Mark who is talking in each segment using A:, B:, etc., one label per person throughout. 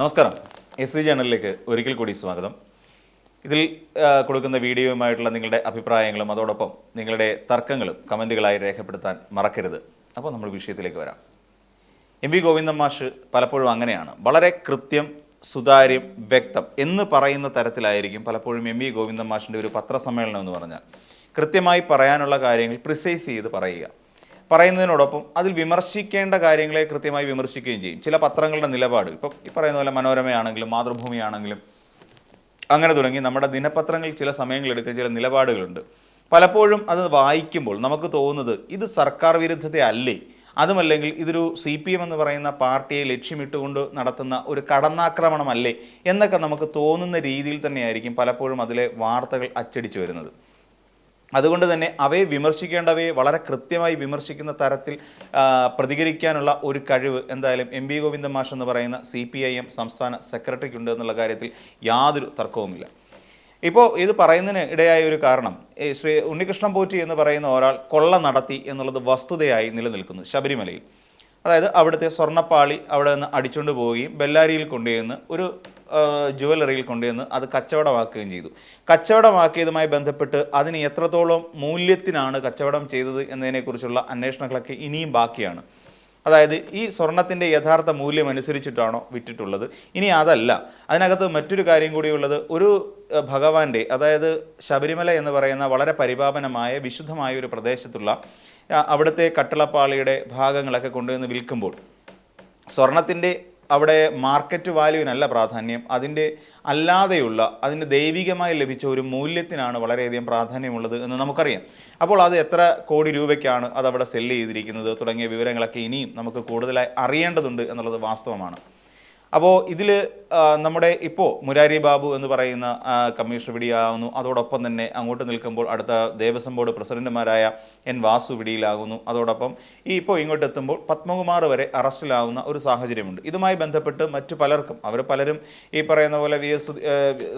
A: നമസ്കാരം. S V ചാനലിലേക്ക് ഒരിക്കൽ കൂടി സ്വാഗതം. ഇതിൽ കൊടുക്കുന്ന വീഡിയോയുമായിട്ടുള്ള നിങ്ങളുടെ അഭിപ്രായങ്ങളും അതോടൊപ്പം നിങ്ങളുടെ തർക്കങ്ങളും കമന്റുകളായി രേഖപ്പെടുത്താൻ മറക്കരുത്. അപ്പോൾ നമ്മൾ വിഷയത്തിലേക്ക് വരാം. എം വി ഗോവിന്ദൻ മാഷ് പലപ്പോഴും അങ്ങനെയാണ്. വളരെ കൃത്യം സുതാര്യം വ്യക്തം എന്ന് പറയുന്ന തരത്തിലായിരിക്കും പലപ്പോഴും എം വി ഗോവിന്ദൻ മാഷിന്റെ ഒരു പത്രസമ്മേളനം എന്ന് പറഞ്ഞാൽ. കൃത്യമായി പറയാനുള്ള കാര്യങ്ങൾ പ്രിസൈസ് ചെയ്ത് പറയുക. പറയുന്നതിനോടൊപ്പം അതിൽ വിമർശിക്കേണ്ട കാര്യങ്ങളെ കൃത്യമായി വിമർശിക്കുകയും ചെയ്യും. ചില പത്രങ്ങളുടെ നിലപാട്. ഇപ്പം ഈ പറയുന്ന പോലെ മനോരമയാണെങ്കിലും മാതൃഭൂമിയാണെങ്കിലും അങ്ങനെ തുടങ്ങി നമ്മുടെ ദിനപത്രങ്ങൾ ചില സമയങ്ങളെടുക്കുന്ന ചില നിലപാടുകളുണ്ട്. പലപ്പോഴും അത് വായിക്കുമ്പോൾ നമുക്ക് തോന്നുന്നത് ഇത് സർക്കാർ വിരുദ്ധത അല്ലേ? അതുമല്ലെങ്കിൽ ഇതൊരു സി പി എം എന്ന് പറയുന്ന പാർട്ടിയെ ലക്ഷ്യമിട്ടുകൊണ്ട് നടത്തുന്ന ഒരു കടന്നാക്രമണമല്ലേ എന്നൊക്കെ നമുക്ക് തോന്നുന്ന രീതിയിൽ തന്നെയായിരിക്കും പലപ്പോഴും അതിലെ വാർത്തകൾ അച്ചടിച്ചു വരുന്നത്. അതുകൊണ്ട് തന്നെ അവയെ വിമർശിക്കേണ്ടവയെ വളരെ കൃത്യമായി വിമർശിക്കുന്ന തരത്തിൽ പ്രതികരിക്കാനുള്ള ഒരു കഴിവ് എന്തായാലും എം വി ഗോവിന്ദൻ മാഷ് എന്ന് പറയുന്ന സി പി ഐ എം സംസ്ഥാന സെക്രട്ടറിക്കുണ്ട് എന്നുള്ള കാര്യത്തിൽ യാതൊരു തർക്കവുമില്ല. ഇപ്പോൾ ഇത് പറയുന്നതിന് ഇടയായ ഒരു കാരണം ശ്രീ ഉണ്ണികൃഷ്ണൻ പോറ്റി എന്ന് പറയുന്ന ഒരാൾ കൊള്ള നടത്തി എന്നുള്ളത് വസ്തുതയായി നിലനിൽക്കുന്നു ശബരിമലയിൽ. അതായത് അവിടുത്തെ സ്വർണപ്പാളി അവിടെ നിന്ന് അടിച്ചുകൊണ്ട് പോവുകയും ബെല്ലാരിയിൽ കൊണ്ടുചെന്ന് ഒരു ജുവലറിയിൽ കൊണ്ടുവന്ന് അത് കച്ചവടമാക്കുകയും ചെയ്തു. കച്ചവടമാക്കിയതുമായി ബന്ധപ്പെട്ട് അതിന് എത്രത്തോളം മൂല്യത്തിനാണ് കച്ചവടം ചെയ്തത് എന്നതിനെക്കുറിച്ചുള്ള അന്വേഷണങ്ങളൊക്കെ ഇനിയും ബാക്കിയാണ്. അതായത് ഈ സ്വർണത്തിന്റെ യഥാർത്ഥ മൂല്യം അനുസരിച്ചിട്ടാണോ വിറ്റിട്ടുള്ളത്? ഇനി അതല്ല. അതിനകത്ത് മറ്റൊരു കാര്യം കൂടിയുള്ളത് ഒരു ഭഗവാന്റെ അതായത് ശബരിമല എന്ന് പറയുന്ന വളരെ പരിപാവനമായ വിശുദ്ധമായ ഒരു പ്രദേശത്തുള്ള അവിടുത്തെ കട്ടിളപ്പാളിയുടെ ഭാഗങ്ങളൊക്കെ കൊണ്ടുവന്ന് വിൽക്കുമ്പോൾ സ്വർണത്തിന്റെ അവിടെ മാർക്കറ്റ് വാല്യൂവിനല്ല പ്രാധാന്യം അതിന്റെ അല്ലാതെയുള്ള അതിന്റെ ദൈവികമായി ലഭിച്ച ഒരു മൂല്യത്തിനാണ് വളരെയധികം പ്രാധാന്യമുള്ളത് എന്ന് നമുക്കറിയാം. അപ്പോൾ അത് എത്ര കോടി രൂപയ്ക്കാണ് അത് അവിടെ സെല്ല് ചെയ്തിരിക്കുന്നത് തുടങ്ങിയ വിവരങ്ങളൊക്കെ ഇനിയും നമുക്ക് കൂടുതലായി അറിയേണ്ടതുണ്ട് എന്നുള്ളത് വാസ്തവമാണ്. അപ്പോൾ ഇതിൽ നമ്മുടെ ഇപ്പോൾ മുരാരി ബാബു എന്ന് പറയുന്ന കമ്മീഷണർ പിടിയാകുന്നു അതോടൊപ്പം തന്നെ അങ്ങോട്ട് നിൽക്കുമ്പോൾ അടുത്ത ദേവസ്വം ബോർഡ് പ്രസിഡന്റുമാരായ എൻ വാസു പിടിയിലാകുന്നു അതോടൊപ്പം ഈ ഇപ്പോൾ ഇങ്ങോട്ട് എത്തുമ്പോൾ പത്മകുമാർ വരെ അറസ്റ്റിലാവുന്ന ഒരു സാഹചര്യമുണ്ട്. ഇതുമായി ബന്ധപ്പെട്ട് മറ്റു പലർക്കും അവർ പലരും ഈ പറയുന്ന പോലെ വി എസ്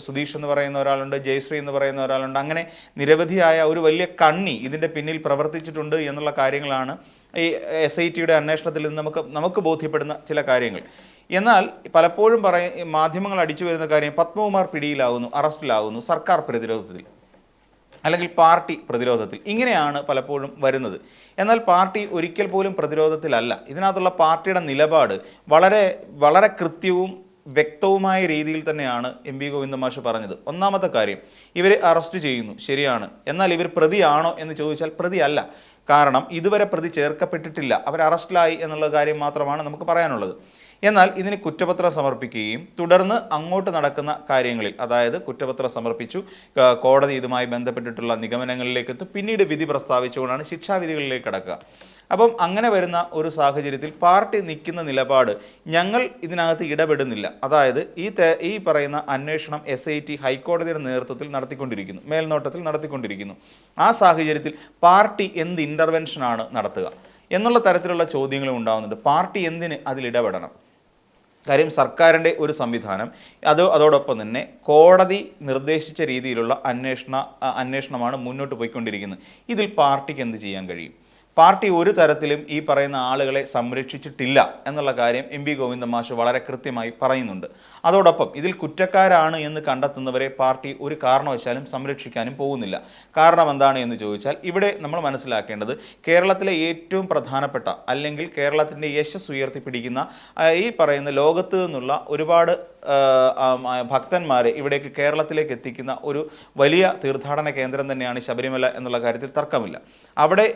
A: സുധീഷ് എന്ന് പറയുന്ന ഒരാളുണ്ട് ജയശ്രീ എന്ന് പറയുന്ന ഒരാളുണ്ട്. അങ്ങനെ നിരവധിയായ ഒരു വലിയ കണ്ണി ഇതിന്റെ പിന്നിൽ പ്രവർത്തിച്ചിട്ടുണ്ട് എന്നുള്ള കാര്യങ്ങളാണ് ഈ എസ് ഐ ടിയുടെ അന്വേഷണത്തിൽ നിന്ന് നമുക്ക് നമുക്ക് ബോധ്യപ്പെടുന്ന ചില കാര്യങ്ങൾ. എന്നാൽ പലപ്പോഴും പറയ മാധ്യമങ്ങൾ അടിച്ചു വരുന്ന കാര്യം പത്മകുമാർ പിടിയിലാവുന്നു അറസ്റ്റിലാവുന്നു സർക്കാർ പ്രതിരോധത്തിൽ അല്ലെങ്കിൽ പാർട്ടി പ്രതിരോധത്തിൽ. ഇങ്ങനെയാണ് പലപ്പോഴും വരുന്നത്. എന്നാൽ പാർട്ടി ഒരിക്കൽ പോലും പ്രതിരോധത്തിലല്ല. ഇതിനകത്തുള്ള പാർട്ടിയുടെ നിലപാട് വളരെ വളരെ കൃത്യവും വ്യക്തവുമായ രീതിയിൽ തന്നെയാണ് എം പി ഗോവിന്ദ മാഷ് പറഞ്ഞത്. ഒന്നാമത്തെ കാര്യം ഇവരെ അറസ്റ്റ് ചെയ്യുന്നു. ശരിയാണ്. എന്നാൽ ഇവർ പ്രതിയാണോ എന്ന് ചോദിച്ചാൽ പ്രതിയല്ല. കാരണം ഇതുവരെ പ്രതി ചേർക്കപ്പെട്ടിട്ടില്ല. അവർ അറസ്റ്റിലായി എന്നുള്ള കാര്യം മാത്രമാണ് നമുക്ക് പറയാനുള്ളത്. എന്നാൽ ഇതിന് കുറ്റപത്രം സമർപ്പിക്കുകയും തുടർന്ന് അങ്ങോട്ട് നടക്കുന്ന കാര്യങ്ങളിൽ അതായത് കുറ്റപത്രം സമർപ്പിച്ചു കോടതി ഇതുമായി ബന്ധപ്പെട്ടിട്ടുള്ള നിഗമനങ്ങളിലേക്ക് എത്തും. പിന്നീട് വിധി പ്രസ്താവിച്ചുകൊണ്ടാണ് ശിക്ഷാവിധികളിലേക്ക് കടക്കുക. അപ്പം അങ്ങനെ വരുന്ന ഒരു സാഹചര്യത്തിൽ പാർട്ടി നിൽക്കുന്ന നിലപാട് ഞങ്ങൾ ഇതിനകത്ത് ഇടപെടുന്നില്ല. അതായത് ഈ ഈ പറയുന്ന അന്വേഷണം എസ് ഐ ടി ഹൈക്കോടതിയുടെ നേതൃത്വത്തിൽ നടത്തിക്കൊണ്ടിരിക്കുന്നു മേൽനോട്ടത്തിൽ നടത്തിക്കൊണ്ടിരിക്കുന്നു. ആ സാഹചര്യത്തിൽ പാർട്ടി എന്ത് ഇന്റർവെൻഷനാണ് നടത്തുക? എന്നുള്ള തരത്തിലുള്ള ചോദ്യങ്ങളും ഉണ്ടാകുന്നുണ്ട് പാർട്ടി എന്തിന് അതിൽ ഇടപെടണം? കാര്യം സർക്കാരിന്റെ ഒരു സംവിധാനം. അത് അതോടൊപ്പം തന്നെ കോടതി നിർദ്ദേശിച്ച രീതിയിലുള്ള അന്വേഷണ അന്വേഷണമാണ് മുന്നോട്ട് പോയിക്കൊണ്ടിരിക്കുന്നത്. ഇതിൽ പാർട്ടിക്ക് എന്ത് ചെയ്യാൻ കഴിയും? പാർട്ടി ഒരു തരത്തിലും ഈ പറയുന്ന ആളുകളെ സംരക്ഷിച്ചിട്ടില്ല എന്നുള്ള കാര്യം എം പി ഗോവിന്ദ മാഷ് വളരെ കൃത്യമായി പറയുന്നുണ്ട്. അതോടൊപ്പം ഇതിൽ കുറ്റക്കാരാണ് എന്ന് കണ്ടെത്തുന്നവരെ പാർട്ടി ഒരു കാരണവശാലും സംരക്ഷിക്കാനും പോകുന്നില്ല. കാരണം എന്താണ് എന്ന് ചോദിച്ചാൽ ഇവിടെ നമ്മൾ മനസ്സിലാക്കേണ്ടത് കേരളത്തിലെ ഏറ്റവും പ്രധാനപ്പെട്ട അല്ലെങ്കിൽ കേരളത്തിന്റെ യശസ് ഉയർത്തിപ്പിടിക്കുന്ന ഈ പറയുന്ന ലോകത്ത് നിന്നുള്ള ഒരുപാട് ഭക്തന്മാരെ ഇവിടേക്ക് കേരളത്തിലേക്ക് എത്തിക്കുന്ന ഒരു വലിയ തീർത്ഥാടന കേന്ദ്രം തന്നെയാണ് ശബരിമല എന്നുള്ള കാര്യത്തിൽ തർക്കമില്ല. അവിടെ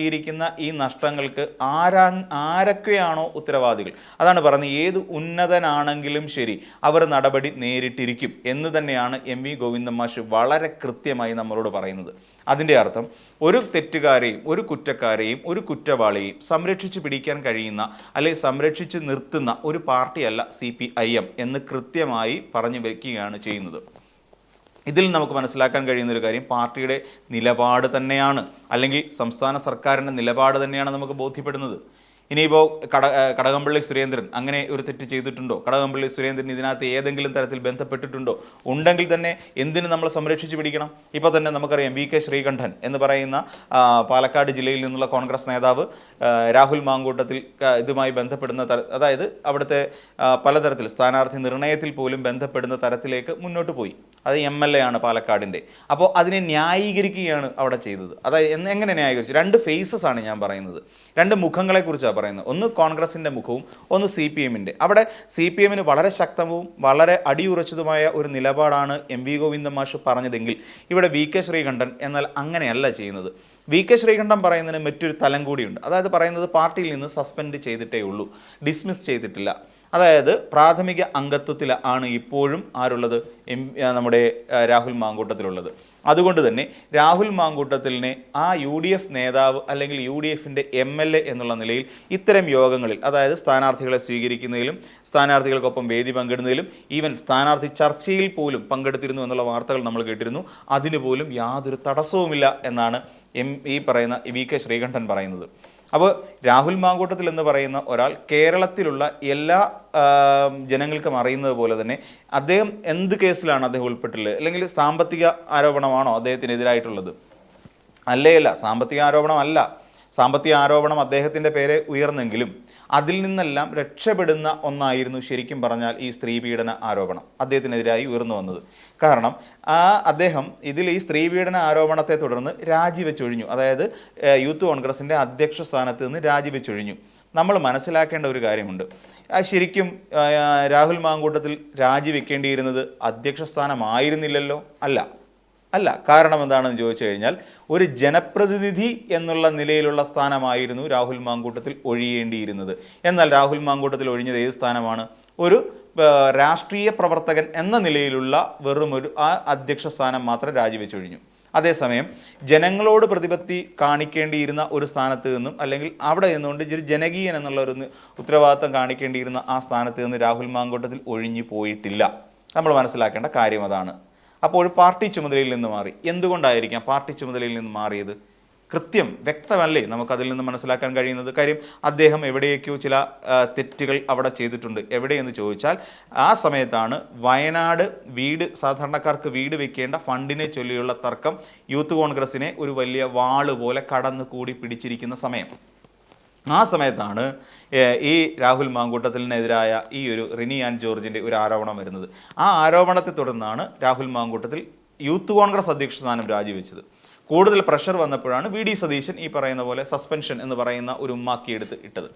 A: ഉണ്ടാക്കിയിരിക്കുന്ന ഈ നഷ്ടങ്ങൾക്ക് ആരാ ആരൊക്കെയാണോ ഉത്തരവാദികൾ? അതാണ് പറഞ്ഞത് ഏത് ഉന്നതനാണെങ്കിലും ശരി അവർ നടപടി നേരിട്ടിരിക്കും എന്ന് തന്നെയാണ് എം വി ഗോവിന്ദൻ മാഷ് വളരെ കൃത്യമായി നമ്മളോട് പറയുന്നത്. അതിന്റെ അർത്ഥം ഒരു തെറ്റുകാരെയും ഒരു കുറ്റക്കാരെയും ഒരു കുറ്റവാളിയെയും സംരക്ഷിച്ച് പിടിക്കാൻ കഴിയുന്ന അല്ലെങ്കിൽ സംരക്ഷിച്ച് നിർത്തുന്ന ഒരു പാർട്ടിയല്ല സി പി ഐ എം എന്ന് കൃത്യമായി പറഞ്ഞു വയ്ക്കുകയാണ് ചെയ്യുന്നത്. ഇതിൽ നമുക്ക് മനസ്സിലാക്കാൻ കഴിയുന്ന ഒരു കാര്യം പാർട്ടിയുടെ നിലപാട് തന്നെയാണ് അല്ലെങ്കിൽ സംസ്ഥാന സർക്കാരിന്റെ നിലപാട് തന്നെയാണ് നമുക്ക് ബോധ്യപ്പെടുന്നത്. ഇനിയിപ്പോൾ കട കടകംപള്ളി സുരേന്ദ്രൻ അങ്ങനെ ഒരു തെറ്റ് ചെയ്തിട്ടുണ്ടോ? കടകംപള്ളി സുരേന്ദ്രൻ ഇതിനകത്ത് ഏതെങ്കിലും തരത്തിൽ ബന്ധപ്പെട്ടിട്ടുണ്ടോ? ഉണ്ടെങ്കിൽ തന്നെ എന്തിനു നമ്മൾ സംരക്ഷിച്ച് പിടിക്കണം? ഇപ്പോൾ തന്നെ നമുക്കറിയാം വി കെ ശ്രീകണ്ഠൻ എന്ന് പറയുന്ന പാലക്കാട് ജില്ലയിൽ നിന്നുള്ള കോൺഗ്രസ് നേതാവ് രാഹുൽ മാങ്കൂട്ടത്തിൽ ഇതുമായി ബന്ധപ്പെടുന്ന തര അതായത് അവിടുത്തെ പലതരത്തിൽ സ്ഥാനാർത്ഥി നിർണയത്തിൽ പോലും ബന്ധപ്പെടുന്ന തരത്തിലേക്ക് മുന്നോട്ട് പോയി. അത് എം എൽ എ ആണ് പാലക്കാടിന്റെ. അപ്പോൾ അതിനെ ന്യായീകരിക്കുകയാണ് അവിടെ ചെയ്തത്. അതായത് എങ്ങനെ ന്യായീകരിച്ചു? രണ്ട് ഫേസസ് ആണ് ഞാൻ പറയുന്നത്. രണ്ട് മുഖങ്ങളെക്കുറിച്ചാണ് പറയുന്നത്. ഒന്ന് കോൺഗ്രസിന്റെ മുഖവും ഒന്ന് സി പി എമ്മിന്റെ അവിടെ സി പി എമ്മിന് വളരെ ശക്തവും വളരെ അടിയുറച്ചതുമായ ഒരു നിലപാടാണ് എം വി ഗോവിന്ദൻ മാഷ് പറഞ്ഞതെങ്കിൽ ഇവിടെ വി കെ ശ്രീകണ്ഠൻ എന്നാൽ അങ്ങനെയല്ല ചെയ്യുന്നത്. വി കെ ശ്രീകണ്ഠൻ പറയുന്നതിന് മറ്റൊരു തലം കൂടിയുണ്ട്. അതായത് പറയുന്നത് പാർട്ടിയിൽ നിന്ന് സസ്പെൻഡ് ചെയ്തിട്ടേ ഉള്ളൂ ഡിസ്മിസ് ചെയ്തിട്ടില്ല. അതായത് പ്രാഥമിക അംഗത്വത്തിൽ ആണ് ഇപ്പോഴും ആരുള്ളത്? എം നമ്മുടെ രാഹുൽ മാങ്കൂട്ടത്തിലുള്ളത്. അതുകൊണ്ട് തന്നെ രാഹുൽ മാങ്കൂട്ടത്തിലിനെ ആ യു ഡി എഫ് നേതാവ് അല്ലെങ്കിൽ യു ഡി എഫിന്റെ എം എൽ എ എന്നുള്ള നിലയിൽ ഇത്തരം യോഗങ്ങളിൽ അതായത് സ്ഥാനാർത്ഥികളെ സ്വീകരിക്കുന്നതിലും സ്ഥാനാർത്ഥികൾക്കൊപ്പം വേദി പങ്കിടുന്നതിലും ഈവൻ സ്ഥാനാർത്ഥി ചർച്ചയിൽ പോലും പങ്കെടുത്തിരുന്നു എന്നുള്ള വാർത്തകൾ നമ്മൾ കേട്ടിരുന്നു. അതിനു പോലും യാതൊരു തടസ്സവുമില്ല എന്നാണ് എം ഈ പറയുന്ന വി കെ ശ്രീകണ്ഠൻ പറയുന്നത്. അപ്പോൾ രാഹുൽ മാങ്കൂട്ടത്തിൽ എന്ന് പറയുന്ന ഒരാൾ കേരളത്തിലുള്ള എല്ലാ ജനങ്ങൾക്കും അറിയുന്നത് പോലെ തന്നെ അദ്ദേഹം എന്ത് കേസിലാണ് അദ്ദേഹം ഉൾപ്പെട്ടുള്ളത് അല്ലെങ്കിൽ സാമ്പത്തിക ആരോപണമാണോ അദ്ദേഹത്തിനെതിരായിട്ടുള്ളത്? അല്ലേ അല്ല. സാമ്പത്തിക ആരോപണമല്ല. സാമ്പത്തിക ആരോപണം അദ്ദേഹത്തിന്റെ പേരെ ഉയർന്നെങ്കിലും അതിൽ നിന്നെല്ലാം രക്ഷപ്പെടുന്ന ഒന്നായിരുന്നു ശരിക്കും പറഞ്ഞാൽ ഈ സ്ത്രീ പീഡന ആരോപണം. അദ്ദേഹത്തിനെതിരായി ഉയർന്നു വന്നത്. കാരണം ആ അദ്ദേഹം ഇതിൽ ഈ സ്ത്രീ പീഡന ആരോപണത്തെ തുടർന്ന് രാജിവെച്ചൊഴിഞ്ഞു. അതായത് യൂത്ത് കോൺഗ്രസിന്റെ അധ്യക്ഷ സ്ഥാനത്ത് നിന്ന് രാജിവെച്ചൊഴിഞ്ഞു. നമ്മൾ മനസ്സിലാക്കേണ്ട ഒരു കാര്യമുണ്ട്. ശരിക്കും രാഹുൽ മാങ്കൂട്ടത്തിൽ രാജിവെക്കേണ്ടിയിരുന്നത് അധ്യക്ഷ സ്ഥാനമായിരുന്നില്ലല്ലോ? അല്ല. അല്ല കാരണം എന്താണെന്ന് ചോദിച്ചു കഴിഞ്ഞാൽ ഒരു ജനപ്രതിനിധി എന്നുള്ള നിലയിലുള്ള സ്ഥാനമായിരുന്നു രാഹുൽ മാങ്കൂട്ടത്തിൽ ഒഴിയേണ്ടിയിരുന്നത്. എന്നാൽ രാഹുൽ മാങ്കൂട്ടത്തിൽ ഒഴിഞ്ഞത് ഏത് സ്ഥാനമാണ്? ഒരു രാഷ്ട്രീയ പ്രവർത്തകൻ എന്ന നിലയിലുള്ള വെറും ഒരു ആ അധ്യക്ഷ സ്ഥാനം മാത്രം രാജിവെച്ചൊഴിഞ്ഞു. അതേസമയം ജനങ്ങളോട് പ്രതിപത്തി കാണിക്കേണ്ടിയിരുന്ന ഒരു സ്ഥാനത്ത് നിന്നും അല്ലെങ്കിൽ അവിടെ നിന്നുകൊണ്ട് ഒരു ജനകീയൻ എന്നുള്ള ഒരു ഉത്തരവാദിത്തം കാണിക്കേണ്ടിയിരുന്ന ആ സ്ഥാനത്ത് നിന്ന് രാഹുൽ മാങ്കൂട്ടത്തിൽ ഒഴിഞ്ഞു പോയിട്ടില്ല. നമ്മൾ മനസ്സിലാക്കേണ്ട കാര്യം അതാണ്. അപ്പോൾ പാർട്ടി ചുമതലയിൽ നിന്ന് മാറി. എന്തുകൊണ്ടായിരിക്കാം പാർട്ടി ചുമതലയിൽ നിന്ന് മാറിയത്? കൃത്യം വ്യക്തമല്ലേ നമുക്കതിൽ നിന്ന് മനസ്സിലാക്കാൻ കഴിയുന്നത്? കാര്യം അദ്ദേഹം എവിടെയൊക്കെയോ ചില തെറ്റുകൾ അവിടെ ചെയ്തിട്ടുണ്ട്. എവിടെയെന്ന് ചോദിച്ചാൽ ആ സമയത്താണ് വയനാട് വീട് സാധാരണക്കാർക്ക് വീട് വെക്കേണ്ട ഫണ്ടിനെ ചൊല്ലിയുള്ള തർക്കം യൂത്ത് കോൺഗ്രസിനെ ഒരു വലിയ വാൾ പോലെ കടന്നു കൂടി പിടിച്ചിരിക്കുന്ന സമയം. ആ സമയത്താണ് ഈ രാഹുൽ മാങ്കൂട്ടത്തിനെതിരായ ഈ ഒരു റിനി ആൻഡ് ജോർജിന്റെ ഒരു ആരോപണം വരുന്നത്. ആ ആരോപണത്തെ തുടർന്നാണ് രാഹുൽ മാങ്കൂട്ടത്തിൽ യൂത്ത് കോൺഗ്രസ് അധ്യക്ഷ സ്ഥാനം രാജിവെച്ചത്. കൂടുതൽ പ്രഷർ വന്നപ്പോഴാണ് വി ഡി സതീശൻ ഈ പറയുന്ന പോലെ സസ്പെൻഷൻ എന്ന് പറയുന്ന ഒരു ഉമ്മാക്കിയെടുത്ത് ഇട്ടത്.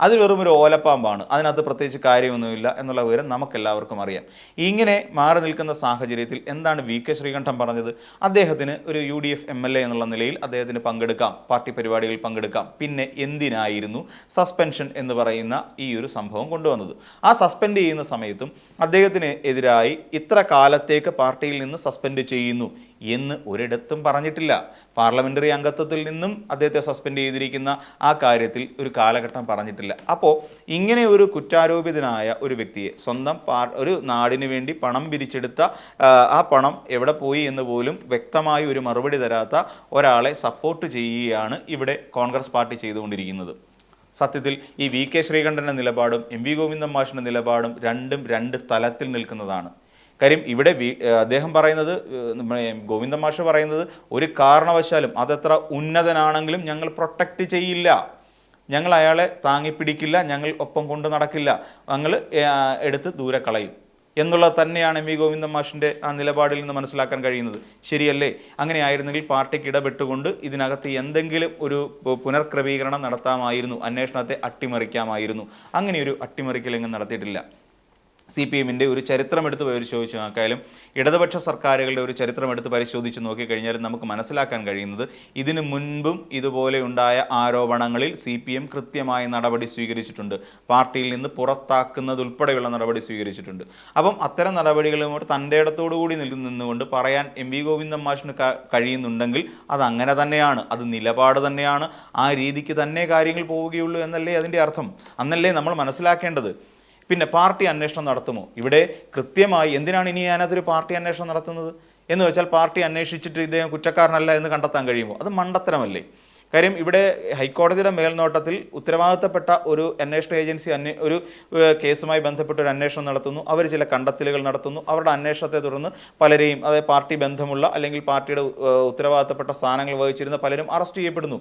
A: അത് വെറും ഒരു ഓലപ്പാമ്പാണ്. അതിനകത്ത് പ്രത്യേകിച്ച് കാര്യമൊന്നുമില്ല എന്നുള്ള വിവരം നമുക്കെല്ലാവർക്കും അറിയാം. ഇങ്ങനെ മാറി നിൽക്കുന്ന സാഹചര്യത്തിൽ എന്താണ് വി കെ ശ്രീകണ്ഠൻ പറഞ്ഞത്? അദ്ദേഹത്തിന് ഒരു U D F M L A എന്നുള്ള നിലയിൽ അദ്ദേഹത്തിന് പങ്കെടുക്കാം. പാർട്ടി പരിപാടികളിൽ പങ്കെടുക്കാം. പിന്നെ എന്തിനായിരുന്നു സസ്പെൻഷൻ എന്ന് പറയുന്ന ഈ ഒരു സംഭവം കൊണ്ടുവന്നത്? ആ സസ്പെൻഡ് ചെയ്യുന്ന സമയത്തും അദ്ദേഹത്തിന് എതിരായി ഇത്ര കാലത്തേക്ക് പാർട്ടിയിൽ നിന്ന് സസ്പെൻഡ് ചെയ്യുന്നു. എന്ന് ഒരിടത്തും പറഞ്ഞിട്ടില്ല. പാർലമെന്ററി അംഗത്വത്തിൽ നിന്നും അദ്ദേഹത്തെ സസ്പെൻഡ് ചെയ്തിരിക്കുന്ന ആ കാര്യത്തിൽ ഒരു കാലഘട്ടം പറഞ്ഞിട്ടില്ല. അപ്പോൾ ഇങ്ങനെ ഒരു കുറ്റാരോപിതനായ ഒരു വ്യക്തിയെ സ്വന്തം ഒരു നാടിന് വേണ്ടി പണം പിരിച്ചെടുത്ത ആ പണം എവിടെ പോയി എന്ന് പോലും വ്യക്തമായി ഒരു മറുപടി തരാത്ത ഒരാളെ സപ്പോർട്ട് ചെയ്യുകയാണ് ഇവിടെ കോൺഗ്രസ് പാർട്ടി ചെയ്തുകൊണ്ടിരിക്കുന്നത്. സത്യത്തിൽ ഈ വി കെ ശ്രീകണ്ഠന്റെ നിലപാടും എം വി ഗോവിന്ദൻ മാഷിന്റെ നിലപാടും രണ്ടും രണ്ട് തലത്തിൽ നിൽക്കുന്നതാണ്. കാര്യം ഇവിടെ അദ്ദേഹം പറയുന്നത് ഗോവിന്ദ മാഷ് പറയുന്നത് ഒരു കാരണവശാലും അതെത്ര ഉന്നതനാണെങ്കിലും ഞങ്ങൾ പ്രൊട്ടക്റ്റ് ചെയ്യില്ല. ഞങ്ങൾ അയാളെ താങ്ങിപ്പിടിക്കില്ല ഞങ്ങൾ ഒപ്പം കൊണ്ട് നടക്കില്ല. ഞങ്ങൾ എടുത്ത് ദൂരെ കളയും. എന്നുള്ളത് തന്നെയാണ് എം വി ഗോവിന്ദൻ മാഷിന്റെ ആ നിലപാടിൽ നിന്ന് മനസ്സിലാക്കാൻ കഴിയുന്നത്. ശരിയല്ലേ? അങ്ങനെയായിരുന്നെങ്കിൽ പാർട്ടിക്ക് ഇടപെട്ടുകൊണ്ട് ഇതിനകത്ത് എന്തെങ്കിലും ഒരു പുനർക്രമീകരണം നടത്താമായിരുന്നു. അന്വേഷണത്തെ അട്ടിമറിക്കാമായിരുന്നു. അങ്ങനെയൊരു അട്ടിമറിക്കലെങ്ങും നടത്തിയിട്ടില്ല. സി പി എമ്മിന്റെ ഒരു ചരിത്രം എടുത്ത് പരിശോധിച്ച് നോക്കിയാലും ഇടതുപക്ഷ സർക്കാരുകളുടെ ഒരു ചരിത്രം എടുത്ത് പരിശോധിച്ച് നോക്കിക്കഴിഞ്ഞാലും നമുക്ക് മനസ്സിലാക്കാൻ കഴിയുന്നത് ഇതിനു മുൻപും ഇതുപോലെ ഉണ്ടായ ആരോപണങ്ങളിൽ സി പി എം കൃത്യമായ നടപടി സ്വീകരിച്ചിട്ടുണ്ട്. പാർട്ടിയിൽ നിന്ന് പുറത്താക്കുന്നതുൾപ്പെടെയുള്ള നടപടി സ്വീകരിച്ചിട്ടുണ്ട്. അപ്പം അത്തരം നടപടികളുമായിട്ട് തന്റെ ഇടത്തോടുകൂടി നിന്നുകൊണ്ട് പറയാൻ എം വി ഗോവിന്ദൻ മാഷിന് കഴിയുന്നുണ്ടെങ്കിൽ അത് അങ്ങനെ തന്നെയാണ്. അത് നിലപാട് തന്നെയാണ്. ആ രീതിക്ക് തന്നെ കാര്യങ്ങൾ പോവുകയുള്ളൂ എന്നല്ലേ അതിന്റെ അർത്ഥം. അന്നല്ലേ നമ്മൾ മനസ്സിലാക്കേണ്ടത്. പിന്നെ പാർട്ടി അന്വേഷണം നടത്തുമോ? ഇവിടെ കൃത്യമായി എന്തിനാണ് ഇനി ഞാനതൊരു പാർട്ടി അന്വേഷണം നടത്തുന്നത്? എന്ന് വെച്ചാൽ പാർട്ടി അന്വേഷിച്ചിട്ട് ഇദ്ദേഹം കുറ്റക്കാരനല്ല എന്ന് കണ്ടെത്താൻ കഴിയുമോ? അത് മണ്ടത്തരമല്ലേ. കാര്യം ഇവിടെ ഹൈക്കോടതിയുടെ മേൽനോട്ടത്തിൽ ഉത്തരവാദിത്തപ്പെട്ട ഒരു അന്വേഷണ ഏജൻസി അന്വേ ഒരു കേസുമായി ബന്ധപ്പെട്ട് ഒരു അന്വേഷണം നടത്തുന്നു. അവർ ചില കണ്ടെത്തലുകൾ നടത്തുന്നു. അവരുടെ അന്വേഷണത്തെ തുടർന്ന് പലരെയും അതായത് പാർട്ടി ബന്ധമുള്ള അല്ലെങ്കിൽ പാർട്ടിയുടെ ഉത്തരവാദിത്തപ്പെട്ട സ്ഥാനങ്ങൾ വഹിച്ചിരുന്ന പലരും അറസ്റ്റ് ചെയ്യപ്പെടുന്നു.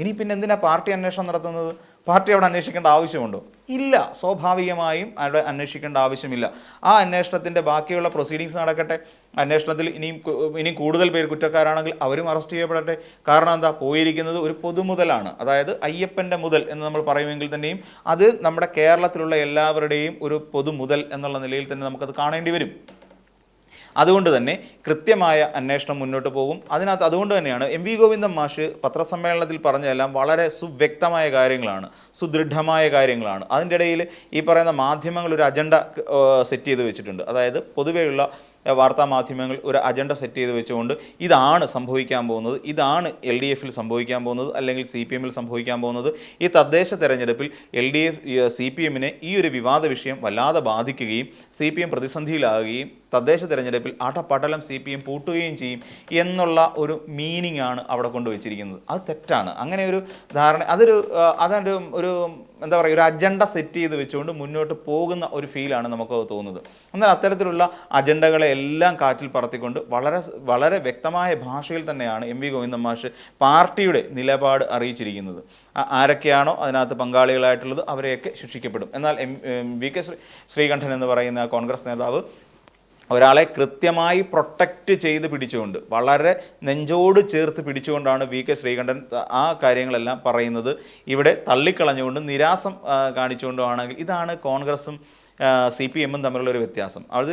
A: ഇനി പിന്നെ എന്തിനാ പാർട്ടി അന്വേഷണം നടത്തുന്നത്? പാർട്ടി അവിടെ അന്വേഷിക്കേണ്ട ആവശ്യമുണ്ടോ? ഇല്ല. സ്വാഭാവികമായും അവിടെ അന്വേഷിക്കേണ്ട ആവശ്യമില്ല. ആ അന്വേഷണത്തിന്റെ ബാക്കിയുള്ള പ്രൊസീഡിങ്സ് നടക്കട്ടെ. അന്വേഷണത്തിൽ ഇനിയും ഇനിയും കൂടുതൽ പേർ കുറ്റക്കാരാണെങ്കിൽ അവരും അറസ്റ്റ് ചെയ്യപ്പെടട്ടെ. കാരണം എന്താ? പോയിരിക്കുന്നത് ഒരു പൊതുമുതലാണ്. അതായത് അയ്യപ്പന്റെ മുതൽ എന്ന് നമ്മൾ പറയുമെങ്കിൽ തന്നെയും അത് നമ്മുടെ കേരളത്തിലുള്ള എല്ലാവരുടെയും ഒരു പൊതുമുതൽ എന്നുള്ള നിലയിൽ തന്നെ നമുക്കത് കാണേണ്ടി വരും. അതുകൊണ്ട് തന്നെ കൃത്യമായ അന്വേഷണം മുന്നോട്ട് പോകും. അതിനകത്ത് അതുകൊണ്ട് തന്നെയാണ് എം വി ഗോവിന്ദൻ മാഷ് പത്രസമ്മേളനത്തിൽ പറഞ്ഞതെല്ലാം വളരെ സുവ്യക്തമായ കാര്യങ്ങളാണ് സുദൃഢമായ കാര്യങ്ങളാണ്. അതിന്റെ ഇടയിൽ ഈ പറയുന്ന മാധ്യമങ്ങൾ ഒരു അജണ്ട സെറ്റ് ചെയ്ത് വെച്ചിട്ടുണ്ട്. അതായത് പൊതുവെയുള്ള വാർത്താ മാധ്യമങ്ങൾ ഒരു അജണ്ട സെറ്റ് ചെയ്ത് വെച്ചുകൊണ്ട് ഇതാണ് സംഭവിക്കാൻ പോകുന്നത് ഇതാണ് എൽ ഡി എഫിൽ സംഭവിക്കാൻ പോകുന്നത് അല്ലെങ്കിൽ സി പി എമ്മിൽ സംഭവിക്കാൻ പോകുന്നത്. ഈ തദ്ദേശ തെരഞ്ഞെടുപ്പിൽ L D F C P എമ്മിനെ ഈ ഒരു വിവാദ വിഷയം വല്ലാതെ ബാധിക്കുകയും സി പി എം പ്രതിസന്ധിയിലാകുകയും തദ്ദേശ തിരഞ്ഞെടുപ്പിൽ ആട്ടപ്പാട്ടലം സി പി എം പൂട്ടുകയും ചെയ്യും എന്നുള്ള ഒരു മീനിങ് ആണ് അവിടെ കൊണ്ടുവച്ചിരിക്കുന്നത്. അത് തെറ്റാണ്. അങ്ങനെ ഒരു ധാരണ അതൊരു അതൊരു ഒരു എന്താ പറയുക ഒരു അജണ്ട സെറ്റ് ചെയ്ത് വെച്ചുകൊണ്ട് മുന്നോട്ട് പോകുന്ന ഒരു ഫീലാണ് നമുക്ക് തോന്നുന്നത്. എന്നാൽ അത്തരത്തിലുള്ള അജണ്ടകളെ എല്ലാം കാറ്റിൽ പറത്തിക്കൊണ്ട് വളരെ വളരെ വ്യക്തമായ ഭാഷയിൽ തന്നെയാണ് എം വി ഗോവിന്ദൻ മാഷ് പാർട്ടിയുടെ നിലപാട് അറിയിച്ചിരിക്കുന്നത്. ആരൊക്കെയാണോ അതിനകത്ത് പങ്കാളികളായിട്ടുള്ളത് അവരെയൊക്കെ ശിക്ഷിക്കപ്പെടും. എന്നാൽ M V K Sree Sreekandan എന്ന് പറയുന്ന കോൺഗ്രസ് നേതാവ് ഒരാളെ കൃത്യമായി പ്രൊട്ടക്റ്റ് ചെയ്ത് പിടിച്ചുകൊണ്ട് വളരെ നെഞ്ചോട് ചേർത്ത് പിടിച്ചുകൊണ്ടാണ് വി കെ ശ്രീകണ്ഠൻ ആ കാര്യങ്ങളെല്ലാം പറയുന്നത്. ഇവിടെ തള്ളിക്കളഞ്ഞുകൊണ്ട് നിരാസം കാണിച്ചുകൊണ്ടുമാണെങ്കിൽ ഇതാണ് കോൺഗ്രസും സി പി എമ്മും തമ്മിലുള്ള ഒരു വ്യത്യാസം. അത്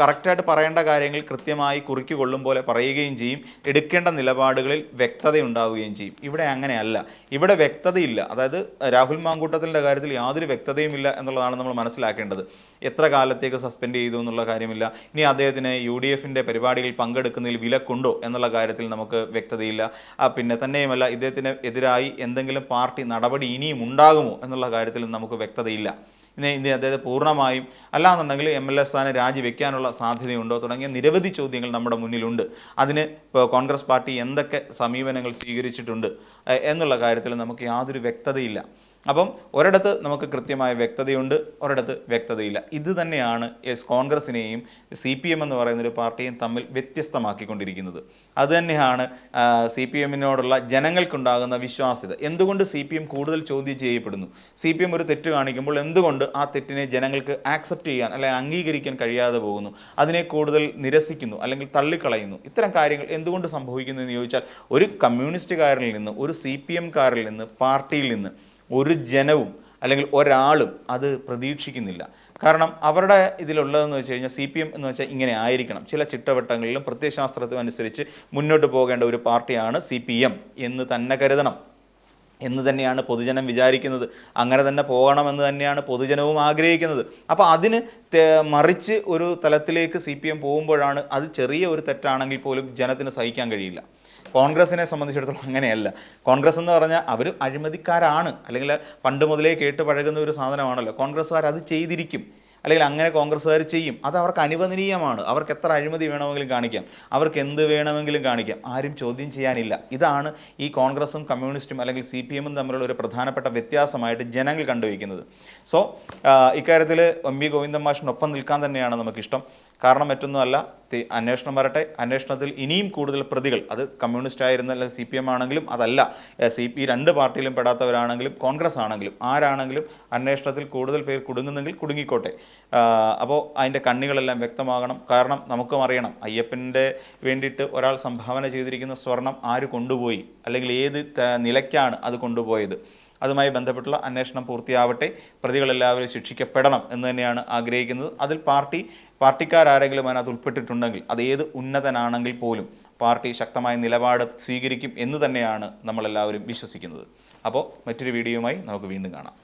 A: കറക്റ്റായിട്ട് പറയേണ്ട കാര്യങ്ങൾ കൃത്യമായി കുറിക്ക് കൊള്ളും പോലെ പറയുകയും ചെയ്യും. എടുക്കേണ്ട നിലപാടുകളിൽ വ്യക്തത ഉണ്ടാവുകയും ചെയ്യും. ഇവിടെ അങ്ങനെയല്ല. ഇവിടെ വ്യക്തതയില്ല. അതായത് രാഹുൽ മാങ്കൂട്ടത്തിന്റെ കാര്യത്തിൽ യാതൊരു വ്യക്തതയും ഇല്ല എന്നുള്ളതാണ് നമ്മൾ മനസ്സിലാക്കേണ്ടത്. എത്ര കാലത്തേക്ക് സസ്പെൻഡ് ചെയ്തു എന്നുള്ള കാര്യമില്ല. ഇനി അദ്ദേഹത്തിന് യു ഡി എഫിന്റെ പരിപാടിയിൽ പങ്കെടുക്കുന്നതിൽ വിലക്കുണ്ടോ എന്നുള്ള കാര്യത്തിൽ നമുക്ക് വ്യക്തതയില്ല. പിന്നെ തന്നെയുമല്ല ഇദ്ദേഹത്തിന് എതിരായി എന്തെങ്കിലും പാർട്ടി നടപടി ഇനിയും ഉണ്ടാകുമോ എന്നുള്ള കാര്യത്തിൽ നമുക്ക് വ്യക്തതയില്ല. ഇനി ഇനി അദ്ദേഹത്തെ പൂർണമായും അല്ലാന്നുണ്ടെങ്കിൽ എം എൽ എ സ്ഥാനം രാജിവെക്കാനുള്ള സാധ്യതയുണ്ടോ തുടങ്ങിയ നിരവധി ചോദ്യങ്ങൾ നമ്മുടെ മുന്നിലുണ്ട്. അതിന് കോൺഗ്രസ് പാർട്ടി എന്തൊക്കെ സമീപനങ്ങൾ സ്വീകരിച്ചിട്ടുണ്ട് എന്നുള്ള കാര്യത്തിൽ നമുക്ക് യാതൊരു വ്യക്തതയില്ല. അപ്പം ഒരിടത്ത് നമുക്ക് കൃത്യമായ വ്യക്തതയുണ്ട് ഒരിടത്ത് വ്യക്തതയില്ല. ഇത് തന്നെയാണ് എസ് കോൺഗ്രസിനെയും സി പി എം എന്ന് പറയുന്ന ഒരു പാർട്ടിയും തമ്മിൽ വ്യത്യസ്തമാക്കിക്കൊണ്ടിരിക്കുന്നത്. അതുതന്നെയാണ് സി പി എമ്മിനോടുള്ള ജനങ്ങൾക്കുണ്ടാകുന്ന വിശ്വാസ്യത. എന്തുകൊണ്ട് സി പി എം കൂടുതൽ ചോദ്യം ചെയ്യപ്പെടുന്നു? സി പി എം ഒരു തെറ്റ് കാണിക്കുമ്പോൾ എന്തുകൊണ്ട് ആ തെറ്റിനെ ജനങ്ങൾക്ക് ആക്സെപ്റ്റ് ചെയ്യാൻ അല്ലെങ്കിൽ അംഗീകരിക്കാൻ കഴിയാതെ പോകുന്നു? അതിനെ കൂടുതൽ നിരസിക്കുന്നു അല്ലെങ്കിൽ തള്ളിക്കളയുന്നു? ഇത്തരം കാര്യങ്ങൾ എന്തുകൊണ്ട് സംഭവിക്കുന്നു എന്ന് ചോദിച്ചാൽ ഒരു കമ്മ്യൂണിസ്റ്റുകാരിൽ നിന്ന് ഒരു സി പി എംകാരിൽ നിന്ന് പാർട്ടിയിൽ നിന്ന് ഒരു ജനവും അല്ലെങ്കിൽ ഒരാളും അത് പ്രതീക്ഷിക്കുന്നില്ല. കാരണം അവരുടെ ഇതിലുള്ളതെന്ന് വെച്ച് കഴിഞ്ഞാൽ സി പി എം എന്ന് വെച്ചാൽ ഇങ്ങനെ ആയിരിക്കണം. ചില ചിട്ടവട്ടങ്ങളിലും പ്രത്യയശാസ്ത്രത്തിനും അനുസരിച്ച് മുന്നോട്ട് പോകേണ്ട ഒരു പാർട്ടിയാണ് സി പി എം എന്ന് തന്നെ കരുതണം. എന്ന് തന്നെയാണ് പൊതുജനം വിചാരിക്കുന്നത്. അങ്ങനെ തന്നെ പോകണമെന്ന് തന്നെയാണ് പൊതുജനവും ആഗ്രഹിക്കുന്നത്. അപ്പോൾ അതിന് മറിച്ച് ഒരു തലത്തിലേക്ക് സി പി എം പോകുമ്പോഴാണ് അത് ചെറിയ ഒരു തെറ്റാണെങ്കിൽ പോലും ജനത്തിന് സഹിക്കാൻ കഴിയില്ല. കോൺഗ്രസിനെ സംബന്ധിച്ചിടത്തോളം അങ്ങനെയല്ല. കോൺഗ്രസ് എന്ന് പറഞ്ഞാൽ അവർ അഴിമതിക്കാരാണ്. അല്ലെങ്കിൽ പണ്ട് മുതലേ കേട്ട് പഴകുന്ന ഒരു സാധനമാണല്ലോ. കോൺഗ്രസ്സുകാർ അത് ചെയ്തിരിക്കും. അല്ലെങ്കിൽ അങ്ങനെ കോൺഗ്രസ്സുകാർ ചെയ്യും. അത് അവർക്ക് അനുവദനീയമാണ്. അവർക്ക് എത്ര അഴിമതി വേണമെങ്കിലും കാണിക്കാം. അവർക്ക് എന്ത് വേണമെങ്കിലും കാണിക്കാം. ആരും ചോദ്യം ചെയ്യാനില്ല. ഇതാണ് ഈ കോൺഗ്രസും കമ്മ്യൂണിസ്റ്റും അല്ലെങ്കിൽ സി പി എമ്മും തമ്മിലുള്ള ഒരു പ്രധാനപ്പെട്ട വ്യത്യാസമായിട്ട് ജനങ്ങൾ കണ്ടുവയ്ക്കുന്നത്. സോ ഇക്കാര്യത്തിൽ എം വി ഗോവിന്ദൻ മാഷിനൊപ്പം നിൽക്കാൻ തന്നെയാണ് നമുക്കിഷ്ടം. കാരണം മറ്റൊന്നുമല്ല അന്വേഷണം വരട്ടെ. അന്വേഷണത്തിൽ ഇനിയും കൂടുതൽ പ്രതികൾ അത് കമ്മ്യൂണിസ്റ്റ് ആയിരുന്ന അല്ലെങ്കിൽ സി പി എം ആണെങ്കിലും അതല്ല സി പി രണ്ട് പാർട്ടിയിലും പെടാത്തവരാണെങ്കിലും കോൺഗ്രസ് ആണെങ്കിലും ആരാണെങ്കിലും അന്വേഷണത്തിൽ കൂടുതൽ പേർ കുടുങ്ങുന്നെങ്കിൽ കുടുങ്ങിക്കോട്ടെ. അപ്പോൾ അതിന്റെ കണ്ണികളെല്ലാം വ്യക്തമാകണം. കാരണം നമുക്കും അറിയണം അയ്യപ്പന്റെ വേണ്ടിയിട്ട് ഒരാൾ സംഭാവന ചെയ്തിരിക്കുന്ന സ്വർണം ആര് കൊണ്ടുപോയി? അല്ലെങ്കിൽ ഏത് നിലയ്ക്കാണ് അത് കൊണ്ടുപോയത്? അതുമായി ബന്ധപ്പെട്ടുള്ള അന്വേഷണം പൂർത്തിയാവട്ടെ. പ്രതികളെല്ലാവരും ശിക്ഷിക്കപ്പെടണം എന്ന് തന്നെയാണ് ആഗ്രഹിക്കുന്നത്. അതിൽ പാർട്ടി പാർട്ടിക്കാരാരെങ്കിലും അതിനകത്ത് ഉൾപ്പെട്ടിട്ടുണ്ടെങ്കിൽ അത് ഏത് ഉന്നതനാണെങ്കിൽ പോലും പാർട്ടി ശക്തമായ നിലപാട് സ്വീകരിക്കും എന്ന് തന്നെയാണ് നമ്മളെല്ലാവരും വിശ്വസിക്കുന്നത്. അപ്പോൾ മറ്റൊരു വീഡിയോയുമായി നമുക്ക് വീണ്ടും കാണാം.